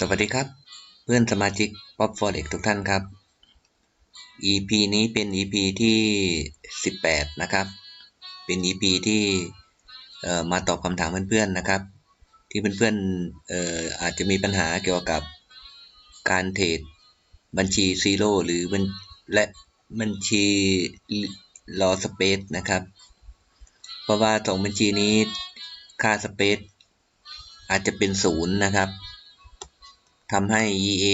สวัสดีครับ เพื่อนสมาชิก Pop Forex ทุกท่านครับ EP นี้เป็น EP ที่ 18 นะครับ เป็น EP ที่มาตอบคำถามเพื่อนๆนะครับ ที่เพื่อนๆอออาจจะมีปัญหาเกี่ยวกับการเทรดบัญชีซีโร่หรือและบัญชีรอสเปซนะครับ เพราะว่าสองบัญชีนี้ค่าสเปซอาจจะเป็นศูนย์นะครับ ทำให้ EA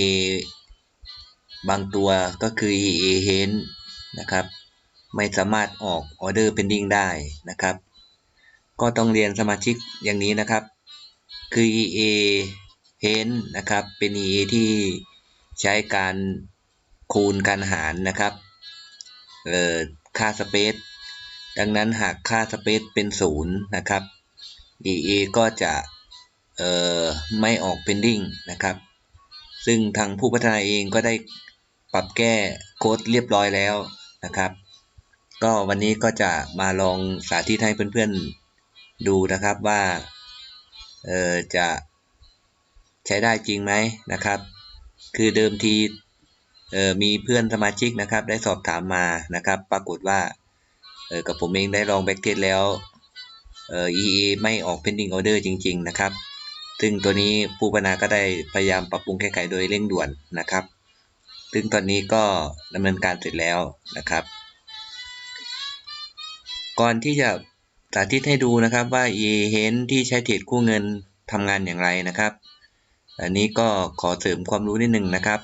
บางตัวก็คือ EA h e n นะครับ ไม่สามารถออกออเดอร์เป็นดิ้งได้นะครับ ก็ต้องเรียนสมาชิกอย่างนี้นะครับ คือ EA h e n นะครับ เป็น EA ที่ใช้การคูณการหารนะครับ เอ่อ ค่าสเปซ ดังนั้นหากค่าสเปซเป็นศูนย์นะครับ EA ก็จะ เอ่อ ไม่ออกเป็นดิ้งนะครับ ซึ่งทางผู้พัฒนาเองก็ได้ปรับแก้โค้ดเรียบร้อยแล้วนะครับ ก็วันนี้ก็จะมาลองสาธิตให้เพื่อนๆดูนะครับว่าเออจะใช้ได้จริงไหมนะครับ คือเดิมทีเออมีเพื่อนสมาชิกนะครับ ได้สอบถามมานะครับ ปรากฏว่าเออกับผมเองได้ลองแบ็กเทสแล้วเออ EA ไม่ออก pending order จริง ๆ นะครับ ซึ่งตัวนี้ผู้พัฒนาก็ได้พยายามปรับปรุงแก้ไขโดยเร่งด่วนนะครับ ซึ่งตอนนี้ก็ดำเนินการเสร็จแล้วนะครับ ก่อนที่จะสาธิตให้ดูนะครับว่า e h e n ที่ใช้เทรดคู่เงินทำงานอย่างไรนะครับ อันนี้ก็ขอเสริมความรู้นิดหนึ่งนะครับ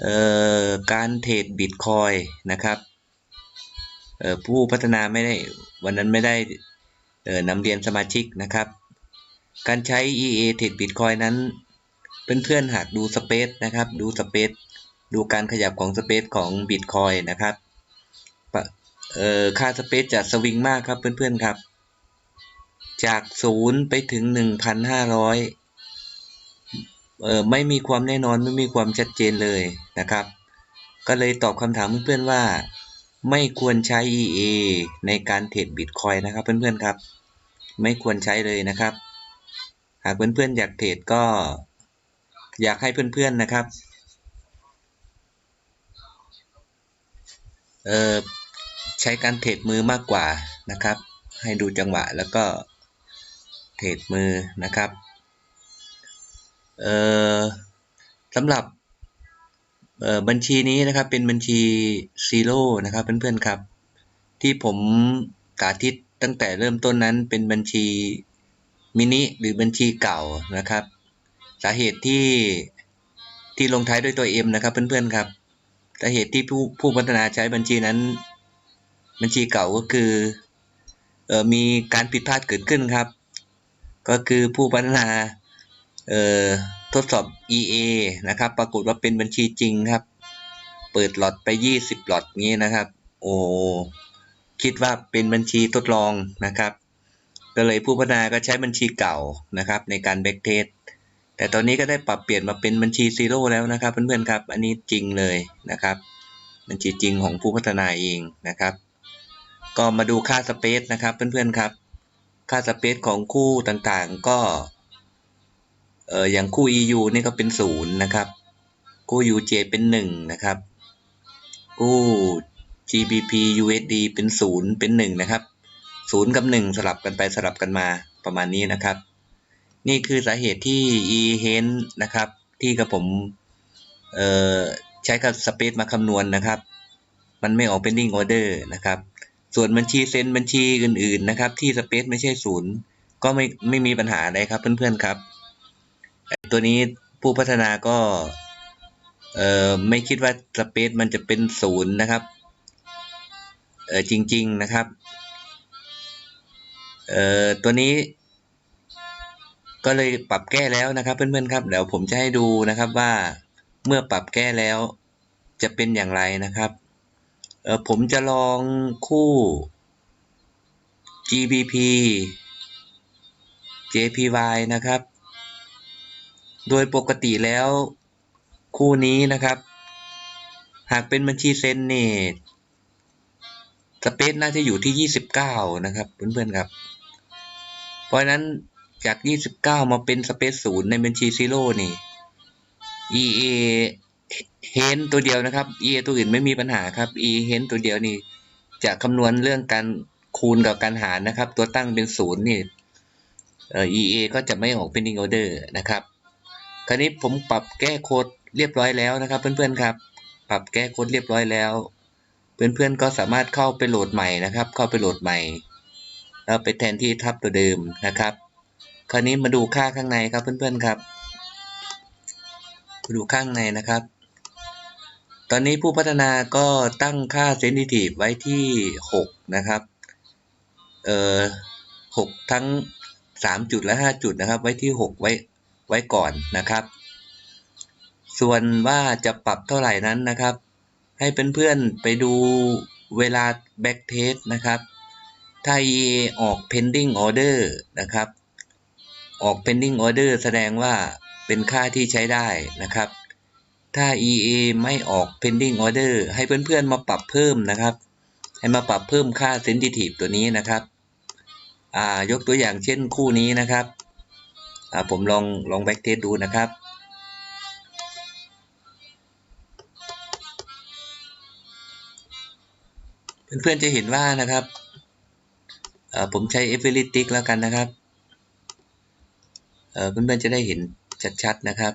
เอ่อการเทรดบิตคอยนะครับเอ่อผู้พัฒนาไม่ได้วันนั้นไม่ได้นำเรียนสมาชิกนะครับ การใช้ EA เทรดบิตคอยนั้น เพื่อนๆหากดูสเปซนะครับ ดูสเปซดูการขยับของสเปซของบิตคอยนะครับค่าสเปซจะสวิงมากครับเพื่อนๆครับ จากศูนย์ไปถึงหนึ่งพันห้าร้อยเอ่อไม่มีความแน่นอนไม่มีความชัดเจนเลยนะครับ ก็เลยตอบคำถามเพื่อนๆว่า ไม่ควรใช้ EA ในการเทรดบิตคอยนะครับเพื่อนๆครับ ไม่ควรใช้เลยนะครับากเพื่อนๆอยากเทรดก็ อยากให้เพื่อนๆนะครับ เออใช้การเทรดมือมากกว่านะครับ ให้ดูจังหวะแล้วก็เทรดมือนะครับ เออสำหรับเออบัญชีนี้นะครับเป็นบัญชีซีโร่นะครับเพื่อนๆครับ ที่ผมสาธิตตั้งแต่เริ่มต้นนั้นเป็นบัญชี มินิหรือบัญชีเก่านะครับ สาเหตุที่ที่ลงท้ายด้วยตัว M นะครับเพื่อนๆครับ สาเหตุที่ผู้ผู้พัฒนาใช้บัญชีนั้น บัญชีเก่าก็คือออมีการผิดพลาดเกิดขึ้นครับ ก็คือผู้พัฒนาเอ่อทดสอบ EA นะครับ ปรากฏว่าเป็นบัญชีจริงครับ เปิดหลอดไป 20 หลอดงี้นะครับ โอ้ คิดว่าเป็นบัญชีทดลองนะครับ ก็เลยผู้พัฒนาก็ใช้บัญชีเก่านะครับ ในการแบ็กเทสแต่ตอนนี้ก็ได้ปรับเปลี่ยนมาเป็นบัญชีซีโร่แล้วนะครับเพื่อนๆครับ อันนี้จริงเลยนะครับ บัญชีจริงของผู้พัฒนาเองนะครับ ก็มาดูค่าสเปซนะครับเพื่อนๆครับ ค่าสเปซของคู่ต่างๆก็เอออย่างคู่ EU นี่ก็เป็นศูนย์นะครับ คู่ UJ เป็นหนึ่งนะครับคู่ GBP USD เป็นศูนย์เป็นหนึ่งนะครับ ศูนย์กับหนึ่งสลับกันไปสลับกันมาประมาณนี้นะครับ นี่คือสาเหตุที่ e h e n นะครับ ที่กับผมใช้กับสเปซมาคำนวณนะครับ มันไม่ออก pending order นะครับ ส่วนบัญชีเซ็นบัญชีอื่นๆนะครับ ที่สเปซไม่ใช่ศูนย์ก็ไม่ไม่มีปัญหาอะไรครับเพื่อนๆครับ ตัวนี้ผู้พัฒนาก็ไม่คิดว่าสเปซมันจะเป็นศูนย์นะครับจริง ๆ นะครับ เอ่อตัวนี้ ก็เลยปรับแก้แล้วนะครับเพื่อนๆครับเดี๋ยวผมจะให้ดูนะครับว่าเมื่อปรับแก้แล้วจะเป็นอย่างไรนะครับเออผมจะลองคู่ GBP JPY นะครับ โดยปกติแล้วคู่นี้นะครับ หากเป็นบัญชีเซ็นนี่สเปซน่าจะอยู่ที่ 29 นะครับ เพื่อนๆครับ เพราะนั้นจาก 29 มาเป็นสเปซศูนย์ในบัญชีซีโร่นี่ EA เฮนตัวเดียวนะครับ EA ตัวอื่นไม่มีปัญหาครับ E เฮนตัวเดียวนี่ จะคำนวณเรื่องการคูณกับการหารนะครับ ตัวตั้งเป็นศูนย์นี่เอ่อ EA ก็จะไม่ออก pending order นะครับ คราวนี้ผมปรับแก้โค้ดเรียบร้อยแล้วนะครับ เพื่อนๆครับ ปรับแก้โค้ดเรียบร้อยแล้ว เพื่อนๆก็สามารถเข้าไปโหลดใหม่นะครับ เข้าไปโหลดใหม่ แล้วไปแทนที่ทับตัวเดิมนะครับ คราวนี้มาดูค่าข้างในครับเพื่อนๆครับมาดูข้างในนะครับ ตอนนี้ผู้พัฒนาก็ตั้งค่า sensitive ไว้ที่ 6 นะครับ เอ่อ6ทั้ง 3 จุดและ 5 จุดนะครับ ไว้ที่ 6 ไว้ไว้ก่อนนะครับ ส่วนว่าจะปรับเท่าไหร่นั้นนะครับ ให้เพื่อนๆไปดูเวลา back test นะครับ ถ้า EA ออก pending order นะครับ ออก pending order แสดงว่าเป็นค่าที่ใช้ได้นะครับ ถ้า EA ไม่ออก pending order ให้เพื่อนๆมาปรับเพิ่มนะครับ ให้มาปรับเพิ่มค่า sensitive ตัวนี้นะครับ อ่ายกตัวอย่างเช่นคู่นี้นะครับ อ่าผมลองลอง back test ดูนะครับเพื่อนๆจะเห็นว่านะครับ ผมใช้ f l i t i c แล้วกันนะครับเอ่อเพื่อนๆจะได้เห็นชัดๆนะครับ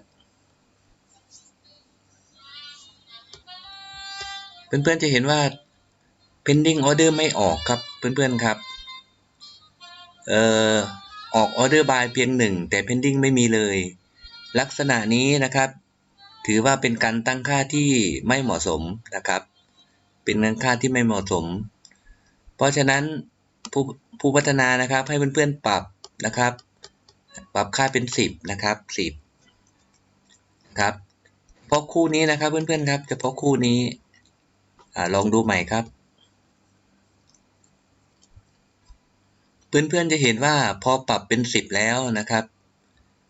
เพื่อนๆจะเห็นว่า pending order ไม่ออกครับเพื่อนๆครับเอ่อออก order by เพียงหนึ่งแต่ pending ไม่มีเลย ลักษณะนี้นะครับ ถือว่าเป็นการตั้งค่าที่ไม่เหมาะสมนะครับ เป็นการค่าที่ไม่เหมาะสม เพราะฉะนั้นผู้ ผู้พัฒนานะครับให้เพื่อนๆปรับนะครับ ปรับค่าเป็น 10 นะครับ 10ครับพราะคู่นี้นะครับเพื่อนๆครับเฉพาะคู่นี้อลองดูใหม่ครับ เพื่อนๆจะเห็นว่าพอปรับเป็น 10 แล้วนะครับ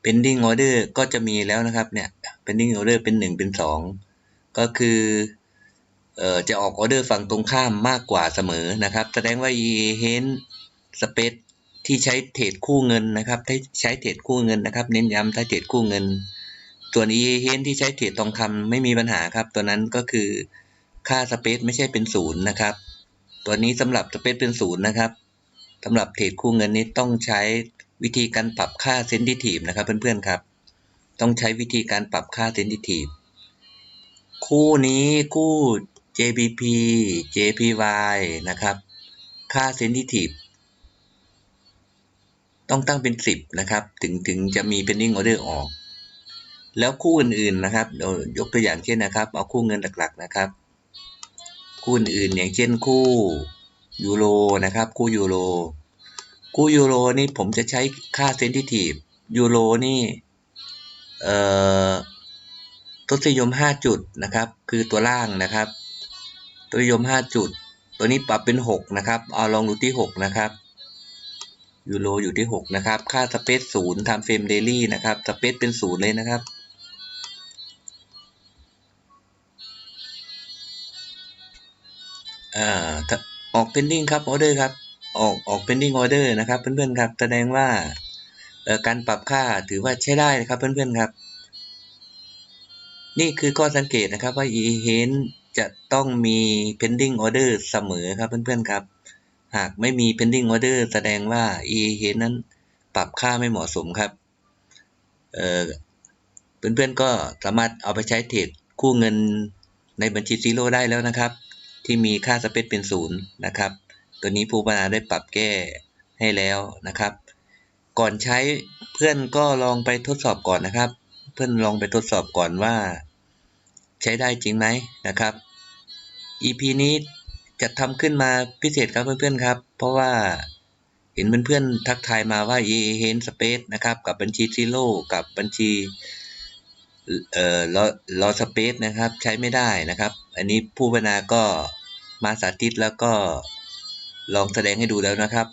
pending order ก็จะมีแล้วนะครับเนี่ย pending order เป็น 1 เป็น 2 ก็คือจะออกออเดอร์ฝั่งตรงข้ามมากกว่าเสมอนะครับ แสดงว่า EA hen space ที่ใช้เทรดคู่เงินนะครับใช้เทรดคู่เงินนะครับ เน้นย้ำใช้เทรดคู่เงิน ส่วน EA hen ที่ใช้เทรดทองคำไม่มีปัญหาครับ ตัวนั้นก็คือค่าสเปซไม่ใช่เป็นศูนย์นะครับ ตัวนี้สำหรับสเปซเป็นศูนย์นะครับสำหรับเทรดคู่เงินนี้ต้องใช้วิธีการปรับค่าเซนซิทีฟนะครับเพื่อนๆครับ ต้องใช้วิธีการปรับค่าเซนซิทีฟคู่นี้คู่ JPP JPY นะครับ ค่าเซนซิทีฟ ต้องตั้งเป็น 10 นะครับ ถึงถึงจะมี pending order ออก แล้วคู่อื่นๆนะครับเดี๋ยกตัวอย่างเช่นนะครับ เอาคู่เงินหลัก ๆ นะครับ คู่อื่นๆอย่างเช่นคู่ยูโรนะครับ คู่ยูโรคู่ยูโรนี่ผมจะใช้ค่าเซนซิทีฟยูโรนี่เอ่อทศนิยม 5 จุดนะครับ คือตัวล่างนะครับทศนิยม 5 จุด ตัวนี้ปรับเป็น 6 นะครับ เอาลองดูที่ 6 นะครับ ยูโรอยู่ที่ 6 นะครับ ค่าสเปซศูนย์ทำเฟรมเดลี่นะครับ สเปซเป็นศูนย์เลยนะครับ อ่าออก pending ครับ order ครับ ออกออก pending order นะครับ เพื่อนๆครับ แสดงว่าการปรับค่าถือว่าใช้ได้นะครับเพื่อนๆครับ นี่คือข้อสังเกตนะครับว่า e h e n จะต้องมี pending order เสมอครับเพื่อนๆครับ หากไม่มี pending order แสดงว่า e h e n นั้นปรับค่าไม่เหมาะสมครับเเพื่อนๆก็สามารถเอาไปใช้เทรดคู่เงินในบัญชีซีโร่ได้แล้วนะครับ ที่มีค่าสเปซเป็นศูนย์นะครับ ตัวนี้ผู้พัฒนาได้ปรับแก้ให้แล้วนะครับ ก่อนใช้เพื่อนก็ลองไปทดสอบก่อนนะครับ เพื่อนลองไปทดสอบก่อนว่า ใช้ได้จริงไหมนะครับ EP นี้ จะทำขึ้นมาพิเศษครับเพื่อนๆครับ เพราะว่าเห็นเพื่อนๆทักทายมาว่า e h e n space นะครับ กับบัญชีซีโร่กับบัญชีเอ่อรอสเปซนะครับ ใช้ไม่ได้นะครับ อันนี้ผู้พัฒนาก็มาสาธิตแล้วก็ลองแสดงให้ดูแล้วนะครับ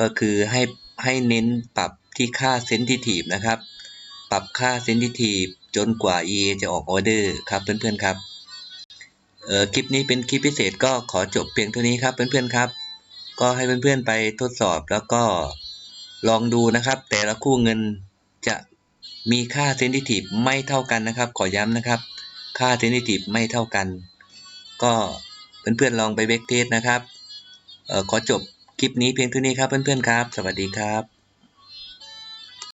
ก็คือให้ให้เน้นปรับที่ค่าเซนซิทีฟนะครับ ปรับค่าเซนซิทีฟจนกว่า EA จะออกออเดอร์ครับเพื่อนๆครับ คลิปนี้เป็นคลิปพิเศษก็ขอจบเพียงเท่านี้ครับเพื่อนๆครับ ก็ให้เพื่อนๆไปทดสอบแล้วก็ลองดูนะครับ แต่ละคู่เงินจะมีค่าเซนซิทีฟไม่เท่ากันนะครับ ขอย้ำนะครับ ค่าเซนซิทีฟไม่เท่ากัน ก็เพื่อนๆลองไปเบคเทสนะครับเออขอจบคลิปนี้เพียงเท่านี้ครับเพื่อนๆครับ สวัสดีครับ